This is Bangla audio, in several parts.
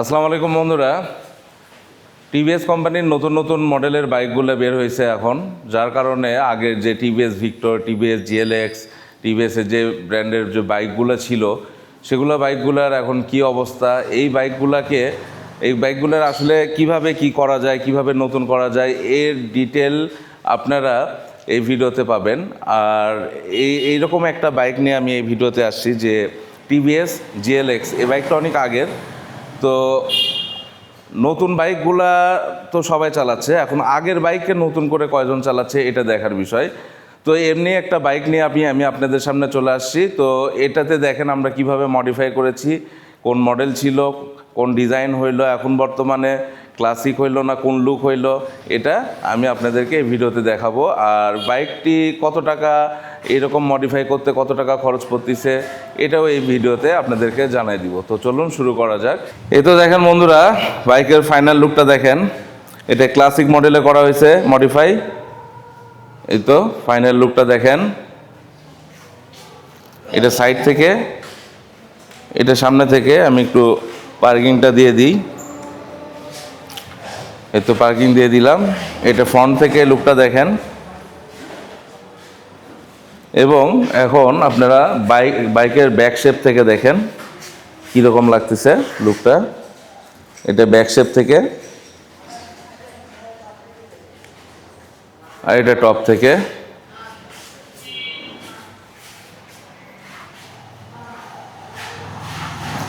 আসসালামু আলাইকুম বন্ধুরা। টিভিএস কোম্পানির নতুন নতুন মডেলের বাইকগুলো বের হয়েছে এখন, যার কারণে আগের যে টিভিএস ভিক্টর টিভিএস জিএলএক্স টিভিএসের যে ব্র্যান্ডের যে বাইকগুলো ছিল, সেগুলো বাইকগুলোর এখন কি অবস্থা? এই বাইকগুলোকে এই বাইকগুলোর আসলে কীভাবে কি করা যায়, কীভাবে নতুন করা যায়, এর ডিটেল আপনারা এই ভিডিওতে পাবেন। আর এই, এইরকম একটা বাইক নিয়ে আমি এই ভিডিওতে আসছি যে টিভিএস জিএলএক্স এই বাইকটা অনেক আগের। তো নতুন বাইকগুলা তো সবাই চালাচ্ছে। এখন আগের বাইককে নতুন করে কয়জন চালাচ্ছে এটা দেখার বিষয়। তো এমনি একটা বাইক নিয়ে আমি আমি আপনাদের সামনে চলে আসছি। তো এটাতে দেখেন আমরা কীভাবে মডিফাই করেছি, কোন মডেল ছিল, কোন ডিজাইন হইল। এখন বর্তমানে ক্লাসিক হইল না কোন লুক হইল, এটা আমি আপনাদেরকে এই ভিডিওতে দেখাবো। আর বাইকটি কত টাকা, এরকম মডিফাই করতে কত টাকা খরচ পড়তেছে, এটাও এই ভিডিওতে আপনাদেরকে জানাই দিব। তো চলুন শুরু করা যাক। এই তো দেখেন বন্ধুরা বাইকের ফাইনাল লুকটা দেখেন। এটা ক্লাসিক মডেলে করা হয়েছে মডিফাই এই তো ফাইনাল লুকটা দেখেন। এটা সাইড থেকে, এটা সামনে থেকে, আমি একটু পার্কিংটা দিয়ে দিই। এই তো পার্কিং দিয়ে দিলাম। এটা ফ্রন্ট থেকে লুকটা দেখেন। এবং এখন আপনারা বাইক বাইকের ব্যাক শেপ থেকে দেখেন, কীরকম লাগতেছে লুকটা এটা ব্যাক শেপ থেকে। আর এটা টপ থেকে।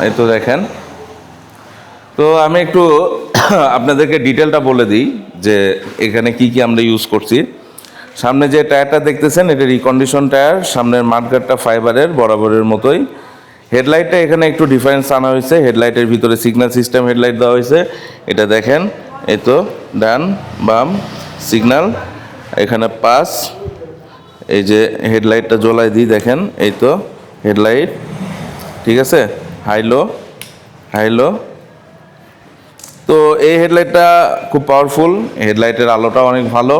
এই তো দেখেন। তো আমি একটু আপনাদেরকে ডিটেলটা বলে দিই যে এখানে কি কি আমরা ইউজ করছি। সামনে যে টায়ারটা দেখতেছেন, এটা রিকন্ডিশন টায়ার, সামনের মাঠগাটটা ফাইবারের বরাবরের মতোই। হেডলাইটটা এখানে একটু ডিফারেন্স আনা হয়েছে। হেডলাইটের ভিতরে সিগন্যাল সিস্টেম হেডলাইট দেওয়া হয়েছে। এটা দেখেন, এই তো, ডান, বাম সিগন্যাল এখানে পাস, এই যে হেডলাইটটা জ্বলাই দিই, দেখেন, এই তো হেডলাইট ঠিক আছে? হাইলো হাইলো তো এই হেডলাইটটা খুব পাওয়ারফুল হেডলাইটের আলোটা অনেক ভালো।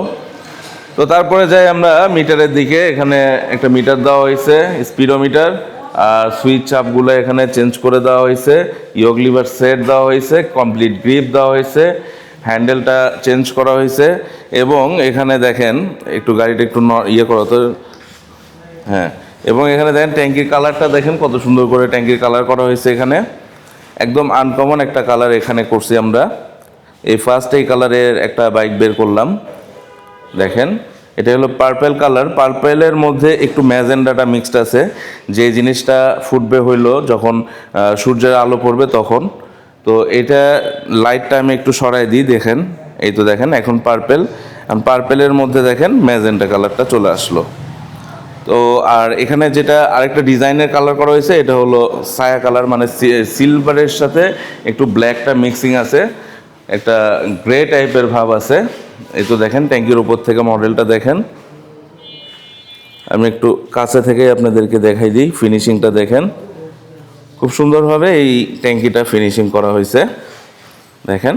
তো তারপরে যাই আমরা মিটারের দিকে, এখানে একটা মিটার দেওয়া হয়েছে স্পিডোমিটার আর সুইচ চাপগুলো এখানে চেঞ্জ করে দেওয়া হয়েছে ইয়োগ লিভার সেট দেওয়া হয়েছে কমপ্লিট গ্রিপ দেওয়া হয়েছে হ্যান্ডেলটা চেঞ্জ করা হয়েছে, এবং এখানে দেখেন, একটু গাড়িটা একটু ইয়ে করো তো। হ্যাঁ এবং এখানে দেখেন ট্যাঙ্কির কালারটা দেখেন কত সুন্দর করে ট্যাঙ্কির কালার করা হয়েছে এখানে। একদম আনকমন একটা কালার এখানে করছি আমরা। এই ফার্স্ট এই কালারের একটা বাইক বের করলাম। দেখেন, এটা হলো পার্পেল কালার পার্পেলের মধ্যে একটু ম্যাজেন্ডাটা মিক্সড আছে। যে জিনিসটা ফুটবে হইল যখন সূর্যের আলো পড়বে তখন। তো এটা লাইটটা আমি একটু সরাই দিই, দেখেন। এই তো দেখেন, এখন পার্পেল পার্পেলের মধ্যে দেখেন ম্যাজেন্টা কালারটা চলে আসলো। তো আর এখানে যেটা আরেকটা ডিজাইনের কালার করা হয়েছে, এটা হলো সায়া কালার মানে সিলভারের সাথে একটু ব্ল্যাকটা মিক্সিং আছে। একটা গ্রে টাইপের ভাব আছে। এই তো দেখেন ট্যাঙ্কির উপর থেকে মডেলটা দেখেন। আমি একটু কাছে থেকে আপনাদেরকে দেখাই দিই ফিনিশিংটা দেখেন। খুব সুন্দরভাবে এই ট্যাঙ্কিটা ফিনিশিং করা হয়েছে। দেখেন,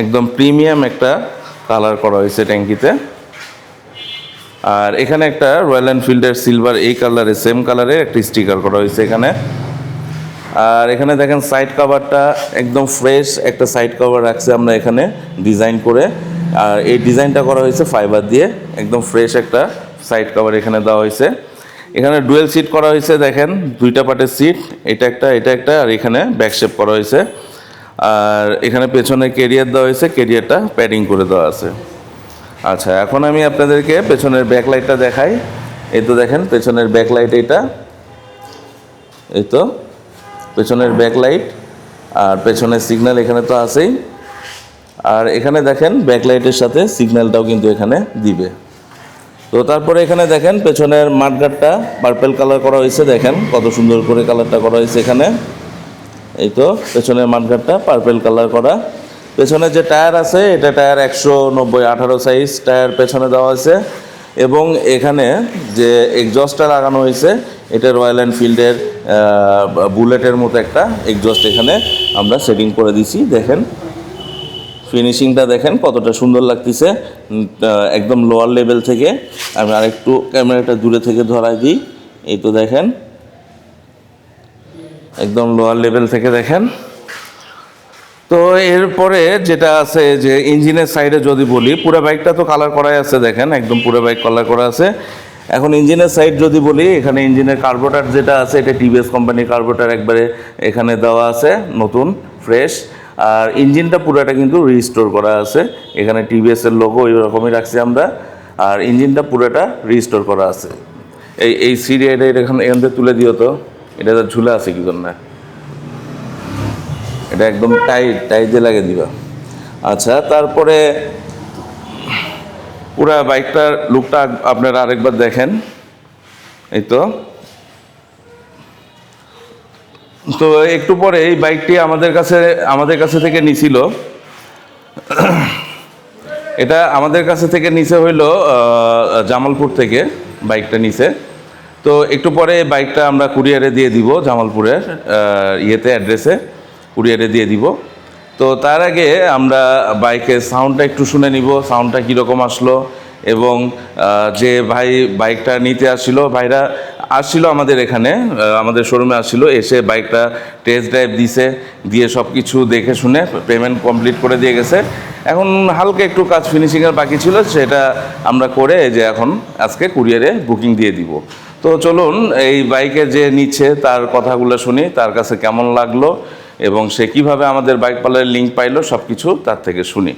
একদম প্রিমিয়াম একটা কালার করা হয়েছে ট্যাঙ্কিতে। আর এখানে একটা রয়্যাল এনফিল্ডের সিলভার এই কালারের সেম কালারের একটা স্টিকার করা হয়েছে এখানে। আর এখানে দেখেন সাইড কভারটা একদম ফ্রেশ একটা সাইড কভার রাখছে আমরা এখানে ডিজাইন করে। আর এই ডিজাইনটা করা হয়েছে ফাইবার দিয়ে, একদম ফ্রেশ একটা সাইড কভার এখানে দেওয়া হয়েছে। এখানে ডুয়েল সিট করা হয়েছে, দেখেন, দুইটা পার্টের সিট এটা একটা এটা একটা, আর এখানে ব্যাক শেপ করা হয়েছে। আর এখানে পেছনে কেরিয়ার দেওয়া হয়েছে কেরিয়ারটা প্যাডিং করে দেওয়া আছে। আচ্ছা এখন আমি আপনাদেরকে পেছনের ব্যাকলাইটটা দেখাই। এই তো দেখেন, পেছনের ব্যাকলাইট এটা এই তো, পেছনের ব্যাকলাইট আর পেছনের সিগন্যাল এখানে তো আছেই। আর এখানে দেখেন ব্যাকলাইটের সাথে সিগন্যালটাও কিন্তু এখানে দিবে। তো তারপরে এখানে দেখেন, পেছনের মাঠগাটটা পার্পেল কালার করা হয়েছে, দেখেন কত সুন্দর করে কালারটা করা হয়েছে এখানে। এই তো, পেছনের মাঠগাটটা পার্পেল কালার করা। পেছনে যে টায়ার আছে, এটা টায়ার একশো নব্বই, আঠারো সাইজ টায়ার পেছনে দেওয়া আছে এবং এখানে যে এক্সজস্টটা লাগানো হয়েছে, এটা রয়্যাল এনফিল্ডের বুলেটের মতো একটা এক্সজস্ট এখানে আমরা সেটিং করে দিছি দেখেন ফিনিশিংটা দেখেন কতটা সুন্দর লাগতেছে। একদম লোয়ার লেভেল থেকে। আমি আরেকটু ক্যামেরাটা দূরে থেকে ধরাই দিই। এই তো দেখেন, একদম লোয়ার লেভেল থেকে দেখেন। তো এরপরে যেটা আছে যে ইঞ্জিনের সাইডে যদি বলি, পুরো বাইকটা তো কালার করাই আছে দেখেন, একদম পুরো বাইক কালার করা আছে। এখন ইঞ্জিনের সাইড যদি বলি, এখানে ইঞ্জিনের কার্বোটার যেটা আছে, এটা টিভিএস কোম্পানির কার্বোটার একবারে এখানে দেওয়া আছে, নতুন ফ্রেশ আর ইঞ্জিনটা পুরোটা কিন্তু রিস্টোর করা আছে। এখানে টিভিএস এর লোগো ওই রকমই রাখছি আমরা। আর ইঞ্জিনটা পুরোটা রিস্টোর করা আছে। এই এই সিরি এটা এখানে এখান থেকে তুলে দিও তো। এটা ঝুলে আছে কি জন্য? এটা একদম টাইট টাইট লাগিয়ে দিবা। আচ্ছা তারপরে পুরা বাইকটার লুকটা আপনারা আরেকবার দেখেন। এই তো। তো একটু পরে এই বাইকটি আমাদের কাছে আমাদের কাছে থেকে নিছিল। এটা আমাদের কাছে থেকে নিচে হইল জামালপুর থেকে বাইকটা নিচে তো একটু পরে বাইকটা আমরা কুরিয়ারে দিয়ে দিব জামালপুরের ইয়েতে অ্যাড্রেসে কুরিয়ারে দিয়ে দিব। তো তার আগে আমরা বাইকের সাউন্ডটা একটু শুনে নিব, সাউন্ডটা কীরকম আসলো এবং যে ভাই বাইকটা নিতে আসছিল, ভাইরা আসছিল আমাদের এখানে আমাদের শোরুমে আসছিল, এসে বাইকটা টেস্ট ড্রাইভ দিছে, দিয়ে সব কিছু দেখে শুনে পেমেন্ট কমপ্লিট করে দিয়ে গেছে। এখন হালকা একটু কাজ ফিনিশিংয়ের বাকি ছিল, সেটা আমরা করে যে এখন আজকে কুরিয়ারে বুকিং দিয়ে দিব। তো চলুন, এই বাইকে যে নিচ্ছে, তার কথাগুলো শুনি, তার কাছে কেমন লাগল এবং সে কীভাবে আমাদের বাইক পার্লারের লিঙ্ক পাইলো সব কিছু তার থেকে শুনি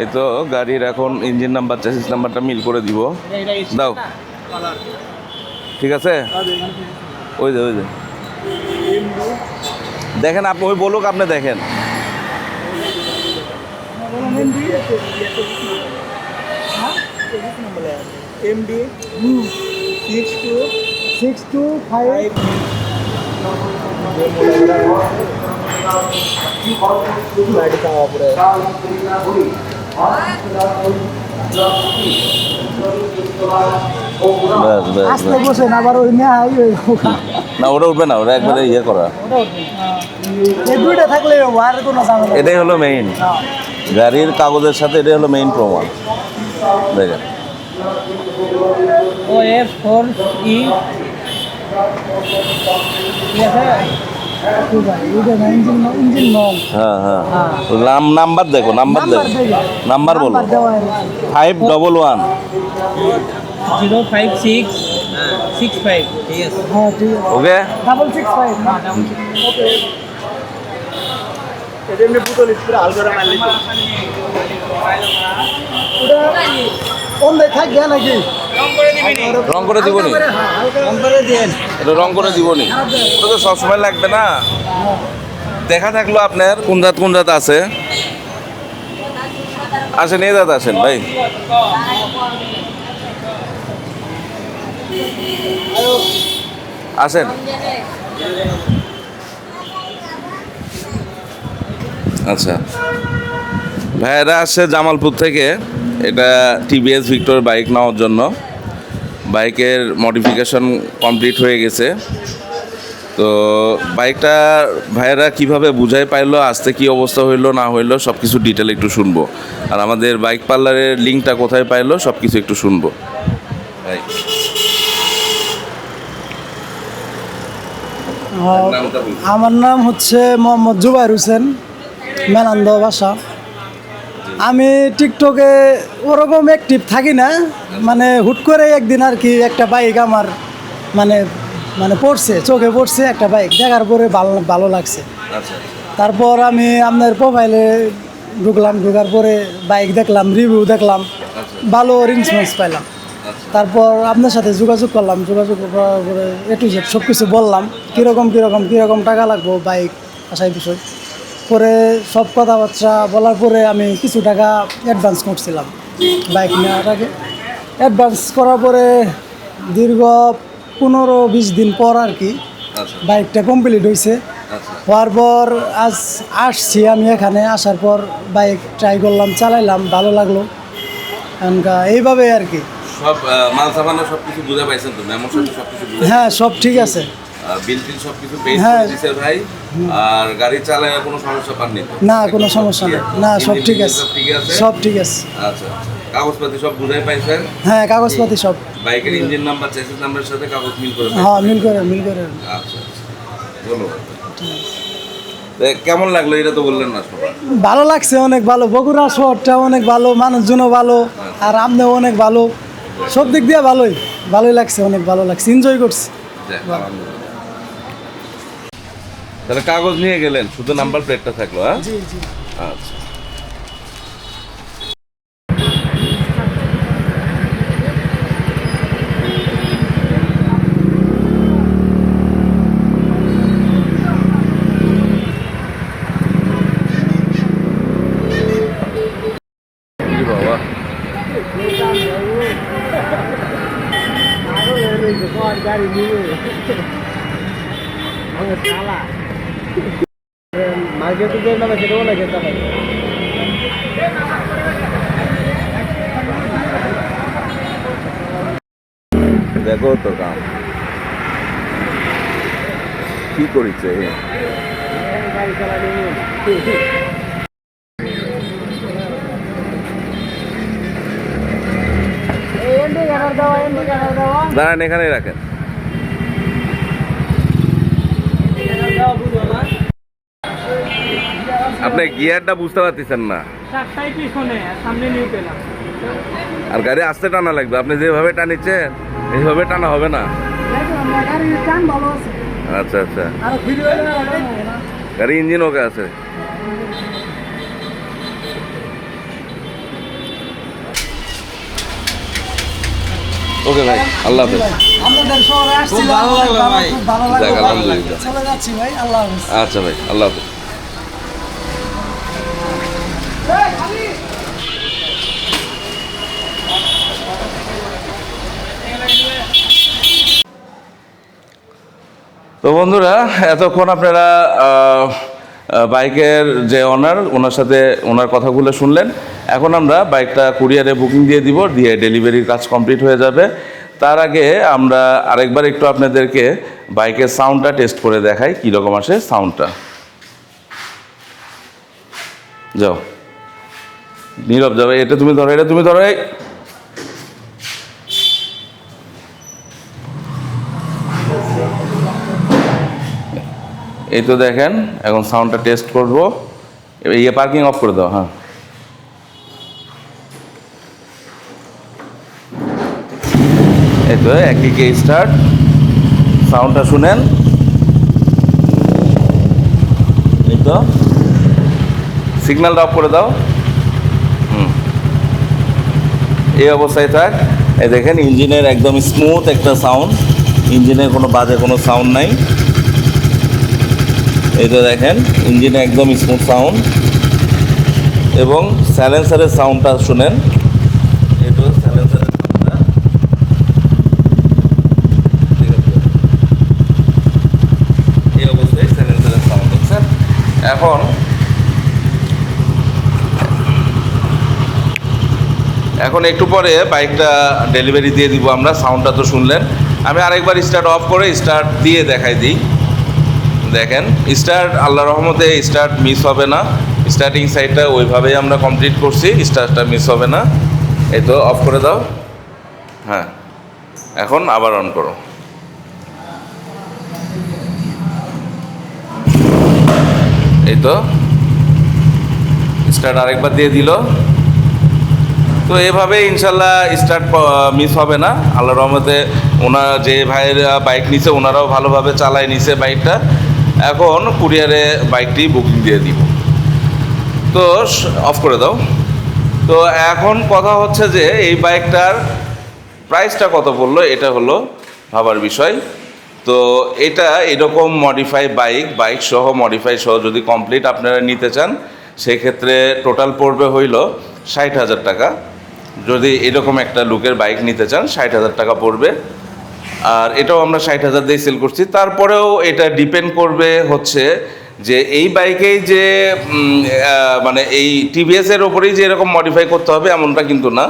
এই তো গাড়ির এখন ইঞ্জিন নাম্বার চেসিস নাম্বারটা মিল করে দিব দাও ঠিক আছে ওই যে ওই যে দেখেন আপনি ওই বলুক আপনি দেখেন six two six two five না আবার ওই নেয় ওই না ওটা উঠবে না ওটা একবারে ইয়ে করা। এটাই হলো মেইন। গাড়ির কাগজের সাথে এটাই হলো মেইন প্রমাণ। দেখেন। ও এফ ফোর ই নাম নাম্বার দেখো নাম্বার দেখো। নাম্বার বলো। Five double one zero five six. Six five. হ্যাঁ ওকে ফাইভ ওটা অন্ধে থাকবে নাকি? রং করে দিবনি রং করে এটা রং করে দিবনি ওটা তো সবসময় লাগবে না। দেখা থাকল আপনার। কোন দাঁত কোন দাঁত আছে? আসেন এই দাঁত আসেন ভাই। আসেন। আচ্ছা। ভাইয়েরা আসছে জামালপুর থেকে। এটা টিভিএস ভিক্টর বাইক নেওয়ার জন্য। বাইকের মডিফিকেশন কমপ্লিট হয়ে গেছে। তো বাইকটা ভাইয়েরা কীভাবে বুঝাই পাইলো, আসতে কি অবস্থা হইল, না হইল সব কিছু ডিটেল একটু শুনব। আর আমাদের বাইক পার্লারের লিঙ্কটা কোথায় পাইলো সব কিছু একটু শুনব। আমার নাম হচ্ছে মোহাম্মদ জুবাইর হোসেন মেনান্দ বাসা আমি টিকটকে ওরকম অ্যাক্টিভ থাকি না। মানে হুট করে একদিন আর কি একটা বাইক আমার মানে মানে পড়ছে চোখে পড়ছে একটা বাইক দেখার পরে ভালো ভালো লাগছে। আচ্ছা তারপর আমি আপনার প্রোফাইলে ঢুকলাম ঢুকার পরে বাইক দেখলাম রিভিউ দেখলাম ভালো রেসপন্স পাইলাম। তারপর আপনার সাথে যোগাযোগ করলাম যোগাযোগ করার পরে এ টু জেড সব কিছু বললাম কীরকম কীরকম কীরকম টাকা লাগবো বাইক আসাই বিষয় পরে সব কথাবার্তা বলার পরে আমি কিছু টাকা অ্যাডভান্স করছিলাম। বাইক নেওয়ার আগে। অ্যাডভান্স করার পরে দীর্ঘ পনেরো বিশ দিন পর আর কি বাইকটা কমপ্লিট হয়েছে হওয়ার পর আজ আসছি আমি এখানে আসার পর বাইক ট্রাই করলাম চালাইলাম ভালো লাগল। এইভাবে আর কি। সব মাল সামানো সব কিছু বুঝে পাইছেন তো? মেমোর সাথে সব কিছু হ্যাঁ সব ঠিক আছে। বিল টিল সব কিছু পেয়ে হ্যাঁ। ভাই। আর গাড়ি চালায় কোনো সমস্যা পাননি? না কোনো সমস্যা নেই। না সব ঠিক আছে। সব ঠিক আছে? আছে। আচ্ছা কাগজপাতি সব বুঝাই পাইছেন? হ্যাঁ কাগজপাতি সব। বাইকের ইঞ্জিন নাম্বার চেসিস নাম্বারের সাথে কাগজ মিল করে হ্যাঁ মিল করে মিল করে। আচ্ছা আচ্ছা। তো কেমন লাগল? এটা তো বললেন না ভালো লাগছে অনেক ভালো। বগুড়া শহরটা অনেক ভালো মানুষজনও ভালো আর আপনিও অনেক ভালো। সব দিক দিয়ে ভালোই ভালোই লাগছে অনেক ভালো লাগছে এনজয় করছি। তাহলে কাগজ নিয়ে গেলেন শুধু নাম্বার প্লেটটা থাকল হ্যাঁ? জি জি। আচ্ছা কি বাবা মার্কেটে যে নামে সেটাও লাগে তাহলে দেখো তো কাম। কি করিছে গাড়ি চালানি এন্ডি গাড়ার দাও এন্ডি গাড়ার দাও দাঁড়ান এখানেই রাখেন। আপনি গিয়ারটা বুঝতে পারতেছেন না। আর গাড়ি আসতে টানা লাগবে আপনি যেভাবে টানিচ্ছেন এইভাবে টানা হবে না। আচ্ছা আচ্ছা। গাড়ি ইঞ্জিন ওকে আছে। ওকে ভাই আল্লাহ হাফেজ। আপনাদের শহরে আসছি ভালো লাগল ভাই। ভালো লাগল। চলে যাচ্ছি ভাই আল্লাহ হাফেজ। আচ্ছা ভাই আল্লাহ হাফেজ। তো বন্ধুরা এতক্ষণ আপনারা বাইকের যে ওনার ওনার সাথে ওনার কথাগুলো শুনলেন। এখন আমরা বাইকটা কুরিয়ারে বুকিং দিয়ে দিব, দিয়ে ডেলিভারির কাজ কমপ্লিট হয়ে যাবে। তার আগে আমরা আরেকবার একটু আপনাদেরকে বাইকের সাউন্ডটা টেস্ট করে দেখাই, কীরকম আসে সাউন্ডটা যাও। নীরব যাবে এটা তুমি ধরো, এটা তুমি ধরো এই তো দেখেন, এখন সাউন্ডটা টেস্ট করব। ইয়ে পার্কিং অফ করে দাও হ্যাঁ। এই তো, একই কে স্টার্ট সাউন্ডটা শুনেন। এই তো। সিগন্যালটা অফ করে দাও। হুম। এই অবস্থায় থাক। এই দেখেন, ইঞ্জিনের একদম স্মুথ একটা সাউন্ড ইঞ্জিনের কোনো বাজে কোনো সাউন্ড নাই। এই তো দেখেন, ইঞ্জিনে একদম স্মুথ সাউন্ড এবং স্যালেন্সারের সাউন্ডটা শুনেন। স্যালেন্সারের এই স্যালেন্সারের সাউন্ড এখন এখন একটু পরে বাইকটা ডেলিভারি দিয়ে দিব আমরা। সাউন্ডটা তো শুনলেন। আমি আরেকবার স্টার্ট অফ করে স্টার্ট দিয়ে দেখাই দিই। দেখেন, স্টার্ট আল্লাহ রহমতে স্টার্ট মিস হবে না। স্টার্টিং সাইডটা ওইভাবেই আমরা কমপ্লিট করছি, স্টার্টটা মিস হবে না। এই তো অফ করে দাও। হ্যাঁ এখন আবার অন করো। এই তো স্টার্ট আরেকবার দিয়ে দিল। তো এভাবে ইনশাল্লাহ স্টার্ট মিস হবে না। আল্লাহ রহমতে ওনার যে ভাইয়েরা বাইক নিছে, ওনারাও ভালোভাবে চালায় নিছে বাইকটা এখন কুরিয়ারে বাইকটি বুকিং দিয়ে দিব। তো অফ করে দাও। তো এখন কথা হচ্ছে যে, এই বাইকটার প্রাইসটা কত পড়ল, এটা হলো ভাবার বিষয়। তো এটা এরকম মডিফাই বাইক বাইক সহ মডিফাই সহ যদি কমপ্লিট আপনারা নিতে চান, সেক্ষেত্রে টোটাল পড়বে হইল ষাট হাজার টাকা। যদি এরকম একটা লুকের বাইক নিতে চান, ষাট হাজার টাকা পড়বে। আর এটাও আমরা ষাট হাজার দিয়ে সেল করছি। তারপরেও এটা ডিপেন্ড করবে হচ্ছে যে এই বাইকেই যে মানে এই টিভিএসের ওপরেই যে এরকম মডিফাই করতে হবে এমনটা কিন্তু না।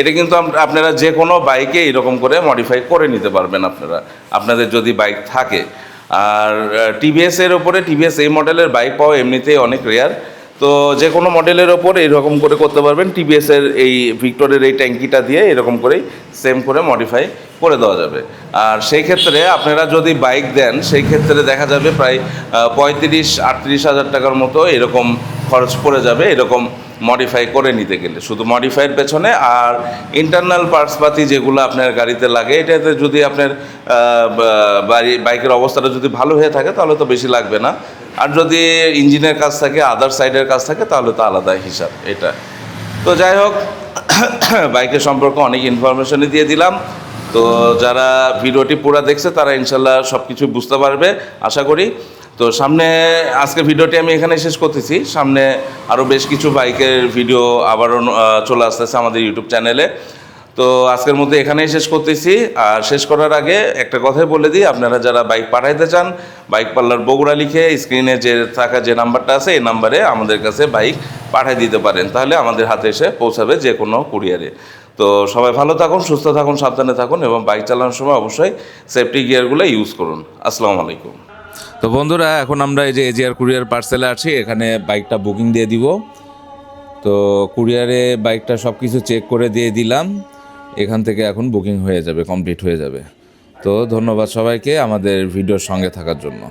এটা কিন্তু আপনারা যে কোনো বাইকে এরকম করে মডিফাই করে নিতে পারবেন আপনারা, আপনাদের যদি বাইক থাকে। আর টিভিএসের ওপরে টিভিএস এই মডেলের বাইক পাওয়া এমনিতেই অনেক রেয়ার তো যে কোনো মডেলের ওপর এইরকম করে করতে পারবেন। টিভিএসের এই ভিক্টরের এই ট্যাঙ্কিটা দিয়ে এরকম করেই সেম করে মডিফাই করে দেওয়া যাবে। আর সেই ক্ষেত্রে আপনারা যদি বাইক দেন, সেই ক্ষেত্রে দেখা যাবে প্রায় পঁয়ত্রিশ, আটত্রিশ হাজার টাকার মতো এরকম খরচ পড়ে যাবে, এরকম মডিফাই করে নিতে গেলে। শুধু মডিফাইয়ের পেছনে আর ইন্টারনাল পার্টসপাতি যেগুলো আপনার গাড়িতে লাগে, এটাতে যদি আপনার বাড়ি, বাইকের অবস্থাটা যদি ভালো হয়ে থাকে, তাহলে তো বেশি লাগবে না। আর যদি ইঞ্জিনের কাজ থাকে আদার সাইডের কাজ থাকে, তাহলে তো আলাদা হিসাব এটা। তো যাই হোক, বাইকের সম্পর্কে অনেক ইনফরমেশনই দিয়ে দিলাম। তো যারা ভিডিওটি পুরো দেখছে, তারা ইনশাল্লাহ সব কিছু বুঝতে পারবে, আশা করি। তো সামনে আজকে ভিডিওটি আমি এখানে শেষ করতেছি। সামনে আরও বেশ কিছু বাইকের ভিডিও আবারও চলে আসতেছে আমাদের ইউটিউব চ্যানেলে। তো আজকের মধ্যে এখানেই শেষ করতেছি। আর শেষ করার আগে একটা কথাই বলে দিই, আপনারা যারা বাইক পাঠাইতে চান, বাইক পার্লার বগুড়া লিখে স্ক্রিনে যে থাকা যে নাম্বারটা আছে, এই নাম্বারে আমাদের কাছে বাইক পাঠিয়ে দিতে পারেন। তাহলে আমাদের হাতে এসে পৌঁছাবে যে কোনো কুরিয়ারে। তো সবাই ভালো থাকুন, সুস্থ থাকুন, সাবধানে থাকুন এবং বাইক চালানোর সময় অবশ্যই সেফটি গিয়ারগুলো ইউজ করুন। আসসালামু আলাইকুম। তো বন্ধুরা, এখন আমরা এই যে এজিআর কুরিয়ার পার্সেলে আছি, এখানে বাইকটা বুকিং দিয়ে দিব। তো কুরিয়ারে বাইকটা সব কিছু চেক করে দিয়ে দিলাম। এখান থেকে এখন বুকিং হয়ে যাবে কমপ্লিট হয়ে যাবে। তো ধন্যবাদ সবাইকে আমাদের ভিডিওর সঙ্গে থাকার জন্য।